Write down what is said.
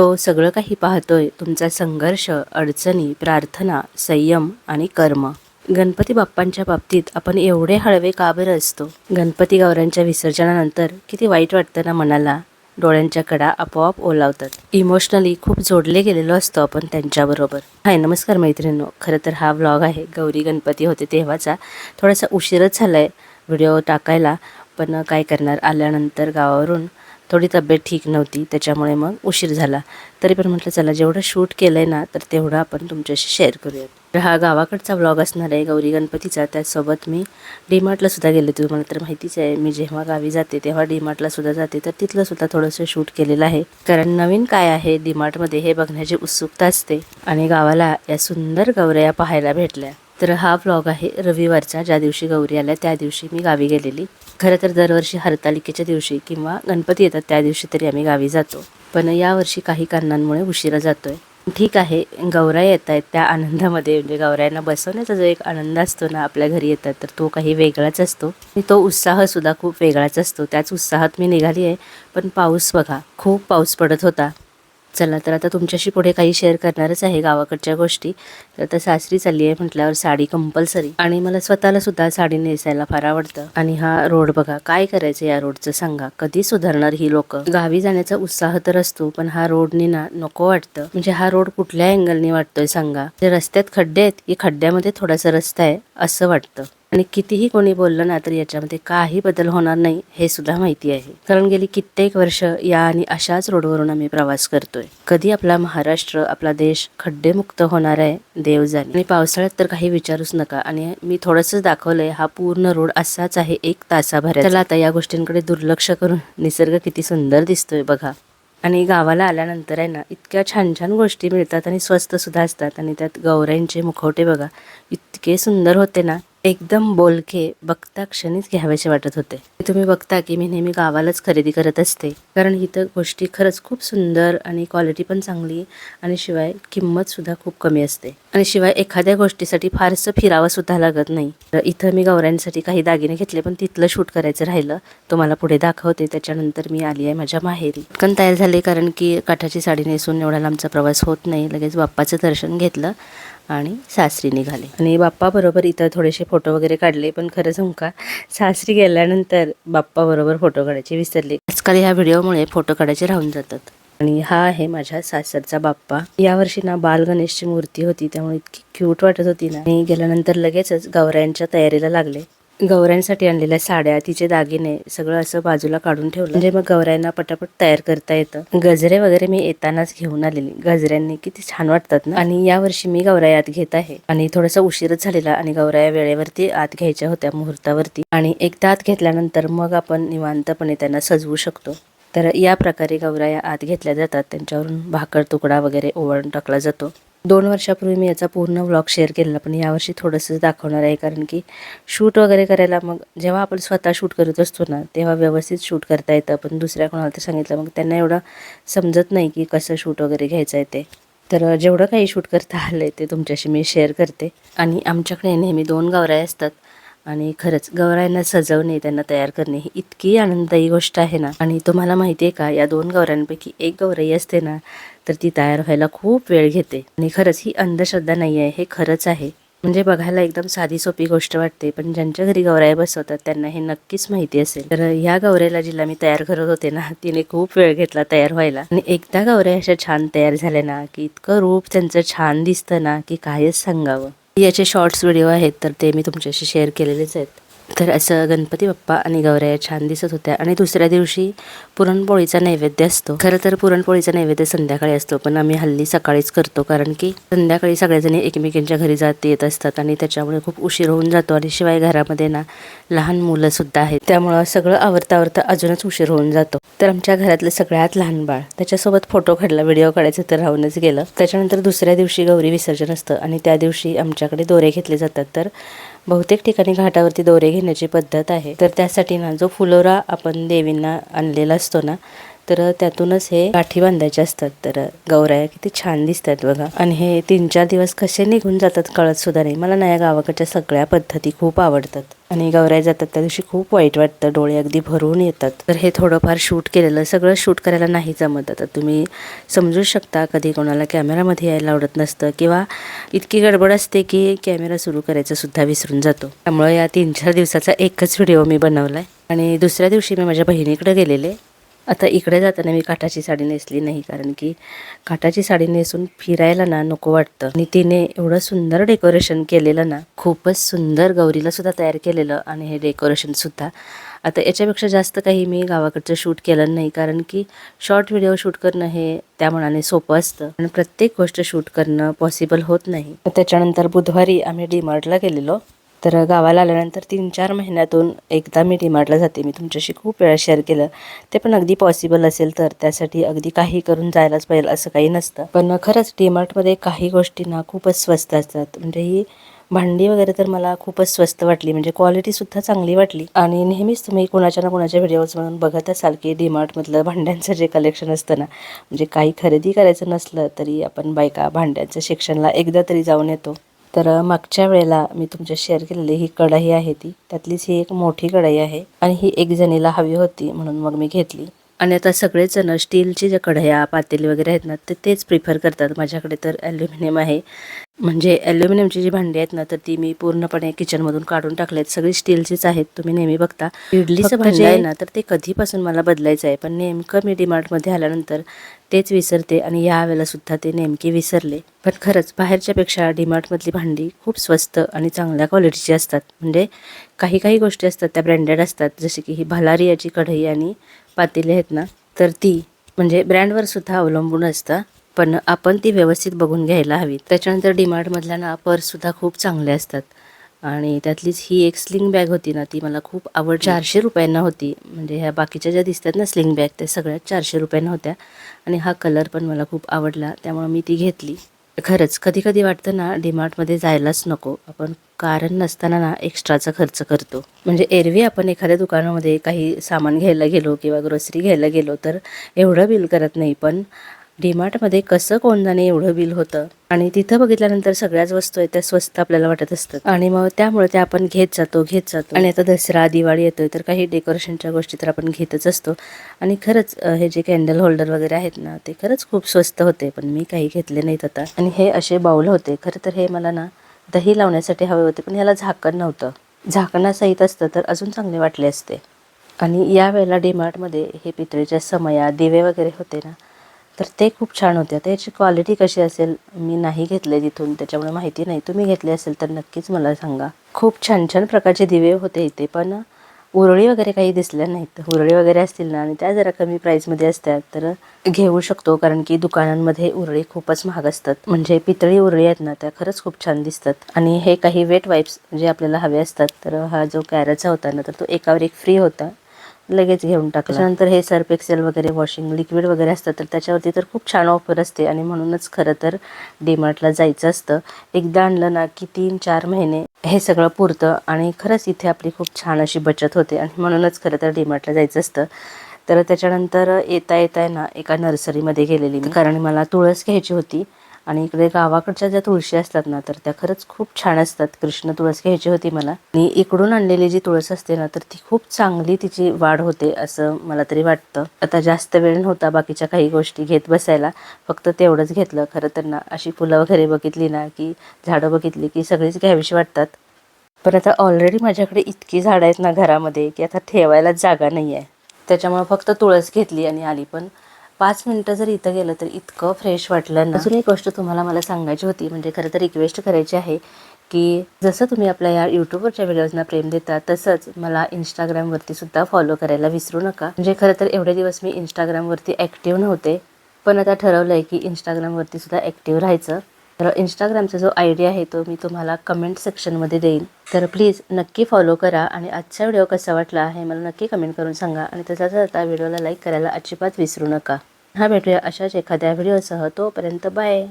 तो सगळं काही पाहतोय तुमचा संघर्ष अडचणी प्रार्थना संयम आणि कर्म. गणपती बाप्पांच्या बाबतीत आपण एवढे हळवे का बरं असतो? गणपती गौऱ्यांच्या विसर्जनानंतर किती वाईट वाटतं ना मनाला? डोळ्यांच्या कडा आपोआप ओलावतात. इमोशनली खूप जोडले गेलेलो असतो आपण त्यांच्याबरोबर. हाय नमस्कार मैत्रिणींनो. खरं तर हा व्लॉग आहे. गौरी गणपती होते तेव्हाचा थोडासा उशीरच झाला आहे व्हिडिओ टाकायला. पण काय करणार? आल्यानंतर गावावरून थोडी तब्येत ठीक नव्हती त्याच्यामुळे मग उशीर झाला. तरी पण म्हटलं चला जेवढं शूट केलं आहे ना तर तेवढं आपण तुमच्याशी शेअर करूयात. तर हा गावाकडचा व्लॉग असणार आहे गौरी गणपतीचा. त्याचसोबत मी डीमार्टला सुद्धा गेले होते. तुम्हाला तर माहितीच आहे मी जेव्हा गावी जाते तेव्हा डीमार्टला सुद्धा जाते. तर तिथलं सुद्धा थोडंसं शूट केलेलं आहे. कारण नवीन काय आहे डीमार्टमध्ये हे बघण्याची उत्सुकता असते. आणि गावाला या सुंदर गौऱ्या पाहायला भेटल्या. तर हा व्लॉग आहे रविवारचा. ज्या दिवशी गौरी आल्या त्या दिवशी मी गावी गेलेली. खरं तर दरवर्षी हरतालिकेच्या दिवशी किंवा गणपती येतात त्या दिवशी तरी आम्ही गावी जातो. पण यावर्षी काही कारणांमुळे उशिरा जातोय. ठीक आहे गौराई येत आहेत त्या आनंदामध्ये. म्हणजे गौरायांना बसवण्याचा जो एक आनंद असतो ना आपल्या घरी येतात तर तो काही वेगळाच असतो. आणि तो उत्साहसुद्धा खूप वेगळाच असतो. त्याच उत्साहात मी निघाली आहे. पण पाऊस बघा खूप पाऊस पडत होता. चला तर आता तुमच्याशी पुढे काही शेअर करणारच आहे गावाकडच्या गोष्टी. तर आता सासरी चालली आहे म्हटल्यावर साडी कंपल्सरी आणि मला स्वतःला सुद्धा साडी नेसायला फार आवडतं. आणि हा रोड बघा काय करायचं या रोडचं सांगा. कधी सुधारणार ही लोक? गावी जाण्याचा उत्साह तर असतो पण हा रोडने ना नको वाटतं. म्हणजे हा रोड कुठल्या अँगलनी वाटतोय सांगा. जे रस्त्यात खड्डे आहेत की खड्ड्यामध्ये थोडासा रस्ता आहे असं वाटतं. आणि कितीही कोणी बोललं ना तर याच्यामध्ये काही बदल होणार नाही हे सुद्धा माहिती आहे. कारण गेली कित्येक वर्ष या आणि अशाच रोडवरून आम्ही प्रवास करतोय. कधी आपला महाराष्ट्र आपला देश खड्डेमुक्त होणार आहे देव जाणे. आणि पावसाळ्यात तर काही विचारूच नका. आणि मी थोडंसंच दाखवलंय हा पूर्ण रोड असाच आहे एक तासाभर चला आता या गोष्टींकडे दुर्लक्ष करून निसर्ग किती सुंदर दिसतोय बघा. आणि गावाला आल्यानंतर आहे ना इतक्या छान छान गोष्टी मिळतात आणि स्वस्त सुद्धा असतात. आणि त्यात गौऱ्यांचे मुखवटे बघा इतके सुंदर होते ना. एकदम बोलके बघता क्षणीच घ्यावेसे वाटत होते. तुम्ही बघता की मी नेहमी गावालाच खरेदी करत असते. कारण इथं गोष्टी खरंच खूप सुंदर आणि क्वालिटी पण चांगली आणि शिवाय किंमत सुद्धा खूप कमी असते. आणि शिवाय एखाद्या गोष्टीसाठी फारसं फिरावं सुद्धा लागत नाही. तर इथं मी गौऱ्यांसाठी काही दागिने घेतले पण तिथलं शूट करायचं राहिलं. तुम्हाला पुढे दाखवते त्याच्यानंतर मी आली आहे माझ्या माहेरी. पण तयार झाले कारण की काठाची साडी नेसून एवढा लांबचा प्रवास होत नाही. लगेच बाप्पाचं दर्शन घेतलं. आणि सासरी निघाले. आणि बाप्पाबरोबर इथं थोडेसे फोटो वगैरे काढले पण खरं सांगू का सासरी गेल्यानंतर बाप्पाबरोबर फोटो काढायचे विसरले. आजकाल ह्या व्हिडिओमुळे फोटो काढायचे राहून जातात. आणि हा आहे माझ्या सासरचा बाप्पा. यावर्षी ना बाल गणेशची मूर्ती होती त्यामुळे इतकी क्यूट वाटत होती ना. आणि गेल्यानंतर लगेचच गौऱ्यांच्या तयारीला लागले. गौऱ्यांसाठी आणलेल्या साड्या तिचे दागिने सगळं असं बाजूला काढून ठेवलं. म्हणजे मग गौऱ्यांना पटापट तयार करता येतं. गजरे वगैरे मी येतानाच घेऊन आलेली. गजऱ्यांनी किती छान वाटतात ना. आणि यावर्षी मी गौराई आत घेत आहे. आणि थोडासा उशीरच झालेला आणि गौराया वेळेवरती आत घ्यायच्या होत्या मुहूर्तावरती. आणि एकदा आत घेतल्यानंतर मग आपण निवांतपणे त्यांना सजवू शकतो. तर या प्रकारे गौराया आत घेतल्या जातात. त्यांच्यावरून भाकर तुकडा वगैरे ओवाळून टाकला जातो. दोन वर्षापूर्वी मी याचा पूर्ण व्लॉग शेअर केलेला पण यावर्षी थोडंसंच दाखवणार आहे कारण की शूट वगैरे करायला मग जेव्हा आपण स्वतः शूट करत असतो ना तेव्हा व्यवस्थित शूट करता येतं पण दुसऱ्या कोणाला तर सांगितलं मग त्यांना एवढं समजत नाही की कसं शूट वगैरे घ्यायचं आहे ते. तर जेवढं काही शूट करता आलं आहे ते तुमच्याशी मी शेअर करते. आणि आमच्याकडे नेहमी दोन गवराई असतात. आणि खरंच गवरायांना सजवणे त्यांना तयार करणे ही इतकी आनंददायी गोष्ट आहे ना. आणि तुम्हाला माहिती आहे का या दोन गवऱ्यांपैकी एक गौराई असते ना तर ती तयार व्हायला खूप वेळ घेते. आणि खरंच ही अंधश्रद्धा नाही आहे हे खरंच आहे. म्हणजे बघायला एकदम साधी सोपी गोष्ट वाटते पण ज्यांच्या घरी गौराई बसवतात त्यांना हे नक्कीच माहिती असेल. तर ह्या गौऱ्याला जिला मी तयार करत होते ना तिने खूप वेळ घेतला तयार व्हायला. आणि एकदा गौऱ्या अशा छान तयार झाल्या ना की इतकं रूप त्यांचं छान दिसतं ना की कायच सांगावं. याचे शॉर्ट्स व्हिडिओ आहेत तर ते मी तुमच्याशी शेअर केलेलेच आहेत. तर असं गणपती बाप्पा आणि गौऱ्या छान दिसत होत्या. आणि दुसऱ्या दिवशी पुरणपोळीचा नैवेद्य असतो. खरं तर पुरणपोळीचा नैवेद्य संध्याकाळी असतो पण आम्ही हल्ली सकाळीच करतो कारण की संध्याकाळी सगळेजणी एकमेकींच्या घरी जात येत असतात आणि त्याच्यामुळे खूप उशीर होऊन जातो आणि शिवाय घरामध्ये ना लहान मुलंसुद्धा आहेत. त्यामुळं सगळं आवरता आवरता अजूनच उशीर होऊन जातो. तर आमच्या घरातलं सगळ्यात लहान बाळ त्याच्यासोबत फोटो काढला व्हिडिओ काढायचं तर राहूनच गेलं. त्याच्यानंतर दुसऱ्या दिवशी गौरी विसर्जन असतं आणि त्या दिवशी आमच्याकडे दोरे घेतले जातात. तर बहुतेक ठिकाणी घाटावरती दोरे घेण्याची पद्धत आहे. तर त्यासाठी ना जो फुलोरा आपण देवींना आणलेला असतो ना तर त्यातूनच हे गाठी बांधायचे असतात. तर गौराया किती छान दिसतात बघा. आणि हे तीन चार दिवस कसे निघून जातात कळत सुद्धा नाही. मला ना या गावाकडच्या सगळ्या पद्धती खूप आवडतात. आणि गौराई जातात त्या दिवशी खूप वाईट वाटतं. डोळे अगदी भरून येतात. तर हे थोडंफार शूट केलेलं सगळं शूट करायला नाही जमत. आता तुम्ही समजू शकता कधी कोणाला कॅमेरामध्ये यायला आवडत नसतं किंवा इतकी गडबड असते की कॅमेरा सुरू करायचासुद्धा विसरून जातो. त्यामुळे या तीन चार दिवसाचा एकच व्हिडिओ मी बनवला आहे आणि दुसऱ्या दिवशी मी माझ्या बहिणीकडे गेलेले. आता इकडे जाताना मी काठाची साडी नेसली नाही कारण की काठाची साडी नेसून फिरायला ना नको वाटतं. आणि तिने एवढं सुंदर डेकोरेशन केलेलं ना खूपच सुंदर गौरीला सुद्धा तयार केलेलं आणि हे डेकोरेशन सुद्धा. आता याच्यापेक्षा जास्त काही मी गावाकडचं शूट केलं नाही कारण की शॉर्ट व्हिडिओ शूट करणं हे त्या मनाने सोपं असतं. पण प्रत्येक गोष्ट शूट करणं पॉसिबल होत नाही. त्याच्यानंतर बुधवारी आम्ही डीमार्टला गेलेलो. तर गावाला आल्यानंतर तीन चार महिन्यातून एकदा मी डीमार्टला जाते. मी तुमच्याशी खूप वेळा शेअर केलं. ते पण अगदी पॉसिबल असेल तर. त्यासाठी अगदी काही करून जायलाच पाहिजे असं काही नसतं. पण खरंच डीमार्टमध्ये काही गोष्टींना खूपच स्वस्त असतात. म्हणजे ही भांडी वगैरे तर मला खूपच स्वस्त वाटली. म्हणजे क्वालिटीसुद्धा चांगली वाटली. आणि नेहमीच तुम्ही कोणाच्या ना कोणाच्या म्हणून बघत असाल की डीमार्टमधलं भांड्यांचं जे कलेक्शन असतं ना म्हणजे काही खरेदी करायचं नसलं तरी आपण बायका भांड्यांच्या सेक्शनला एकदा तरी जाऊन येतो. तर मागच्या वेळेला मी तुमच्या शेअर केलेली ही कढाई आहे ती. त्यातलीच ही एक मोठी कढाई आहे आणि ही एक जणीला हवी होती म्हणून मग मी घेतली. आणि आता सगळेच जण स्टीलची ज्या कढया पातेली वगैरे आहेत ना ते तेच प्रिफर करतात. माझ्याकडे तर ॲल्युमिनियम आहे. म्हणजे ॲल्युमिनियमची जी भांडी आहेत ना तर ती मी पूर्णपणे किचनमधून काढून टाकले आहेत सगळी स्टीलचीच आहेत तुम्ही नेहमी बघता. इडलीचं भांडी आहे ना तर ते कधीपासून मला बदलायचं आहे पण नेमकं मी डीमार्टमध्ये आल्यानंतर तेच विसरते आणि या वेळेला सुद्धा ते नेमके विसरले. पण खरंच बाहेरच्यापेक्षा डीमार्टमधली भांडी खूप स्वस्त आणि चांगल्या क्वालिटीची असतात. म्हणजे काही काही गोष्टी असतात त्या ब्रँडेड असतात जसे की ही भलारियाची कढई आणि पातेले आहेत ना तर ती म्हणजे ब्रँडवर सुद्धा अवलंबून असतं पण आपण ती व्यवस्थित बघून घ्यायला हवी. त्याच्यानंतर डीमार्टमधल्या ना पर्ससुद्धा खूप चांगल्या असतात. आणि त्यातलीच ही एक स्लिंग बॅग होती ना ती मला खूप आवड चारशे रुपयांना होती. म्हणजे ह्या बाकीच्या ज्या दिसतात ना स्लिंग बॅग त्या सगळ्यात चारशे रुपयांना होत्या. आणि हा कलर पण मला खूप आवडला त्यामुळे मी ती घेतली. खरंच कधी कधी वाटतं ना डीमार्टमध्ये जायलाच नको. आपण कारण नसताना ना एक्स्ट्राचा खर्च करतो. म्हणजे एरवी आपण एखाद्या दुकानामध्ये काही सामान घ्यायला गेलो किंवा ग्रोसरी घ्यायला गेलो तर एवढं बिल करत नाही. पण डीमार्टमध्ये कसं कोणत्याने एवढं बिल होतं? आणि तिथं बघितल्यानंतर सगळ्याच वस्तू आहेत त्या स्वस्त आपल्याला वाटत असतात. आणि मग त्यामुळे ते आपण घेत जातो घेत जातो. आणि आता दसरा दिवाळी येतोय तर काही डेकोरेशनच्या गोष्टी तर आपण घेतच असतो. आणि खरंच हे जे कॅन्डल होल्डर वगैरे आहेत ना ते खरंच खूप स्वस्त होते पण मी काही घेतले नाहीत आता. आणि हे असे बाऊल होते. खरं तर हे मला ना दही लावण्यासाठी हवे होते पण ह्याला झाकण नव्हतं. झाकणासहित असतं तर अजून चांगले वाटले असते. आणि या वेळेला डीमार्टमध्ये हे पितळेच्या समया दिवे वगैरे होते ना तर ते खूप छान होते. आता याची क्वालिटी कशी असेल मी नाही घेतले तिथून त्याच्यामुळे माहिती नाही. तुम्ही घेतले असेल तर नक्कीच मला सांगा. खूप छान छान प्रकारचे दिवे होते इथे पण उरळी वगैरे काही दिसल्या नाहीत. उरळी वगैरे असतील ना आणि त्या जरा कमी प्राईसमध्ये असतात तर घेऊ शकतो कारण की दुकानांमध्ये उरळी खूपच महाग असतात. म्हणजे पितळी उरळी आहेत ना त्या खरंच खूप छान दिसतात. आणि हे काही वेट वाईप्स जे आपल्याला हवे असतात तर हा जो कॅरेचा होता ना तर तो एकावर एक फ्री होता. लगेच घेऊन टाकलं. त्याच्यानंतर हे सर्फ एक्सेल वगैरे वॉशिंग लिक्विड वगैरे असतं तर त्याच्यावरती तर खूप छान ऑफर असते आणि म्हणूनच खरं तर डीमार्टला जायचं असतं. एकदा आणलं ना की तीन चार महिने हे सगळं पुरतं आणि खरंच इथे आपली खूप छान अशी बचत होते आणि म्हणूनच खरं तर डीमार्टला जायचं असतं. तर त्याच्यानंतर येता येता ना एका नर्सरीमध्ये गेलेली कारण मला तुळस घ्यायची होती. आणि इकडे गावाकडच्या ज्या तुळशी असतात ना तर त्या खरंच खूप छान असतात. कृष्ण तुळस घ्यायची होती मला. आणि इकडून आणलेली जी तुळस असते ना तर ती खूप चांगली तिची वाढ होते असं मला तरी वाटतं. आता जास्त वेळ नव्हता बाकीच्या काही गोष्टी घेत बसायला. फक्त तेवढंच घेतलं. खरं तर ना अशी फुलं वगैरे बघितली ना की झाडं बघितली की सगळीच घ्यावीशी वाटतात. पण आता ऑलरेडी माझ्याकडे इतकी झाडं आहेत ना घरामध्ये की आता ठेवायलाच जागा नाही आहे त्याच्यामुळे फक्त तुळस घेतली आणि आली. पण पाच मिनटं जर इथं गेलं तर इतकं फ्रेश वाटलं ना. अजून एक गोष्ट तुम्हाला मला सांगायची होती म्हणजे खरं तर रिक्वेस्ट करायची आहे की जसं तुम्ही आपल्या या यूट्यूबवरच्या व्हिडिओजना प्रेम देता तसंच मला इंस्टाग्रामवरती सुद्धा फॉलो करायला विसरू नका. म्हणजे खरं तर एवढे दिवस मी इंस्टाग्रामवरती ॲक्टिव्ह नव्हते पण आता ठरवलं आहे की इंस्टाग्रामवरती सुद्धा ॲक्टिव्ह राहायचं. तर इंस्टाग्रामचा जो आय डी आहे तो मी तुम्हाला कमेंट सेक्शनमध्ये देईन. तर प्लीज नक्की फॉलो करा आणि आजचा व्हिडिओ कसा वाटला हे मला नक्की कमेंट करून सांगा आणि तसाच आता व्हिडिओला लाईक करायला अजिबात विसरू नका. हा भेटूया अशाच एखाद्या व्हिडिओसह तोपर्यंत बाय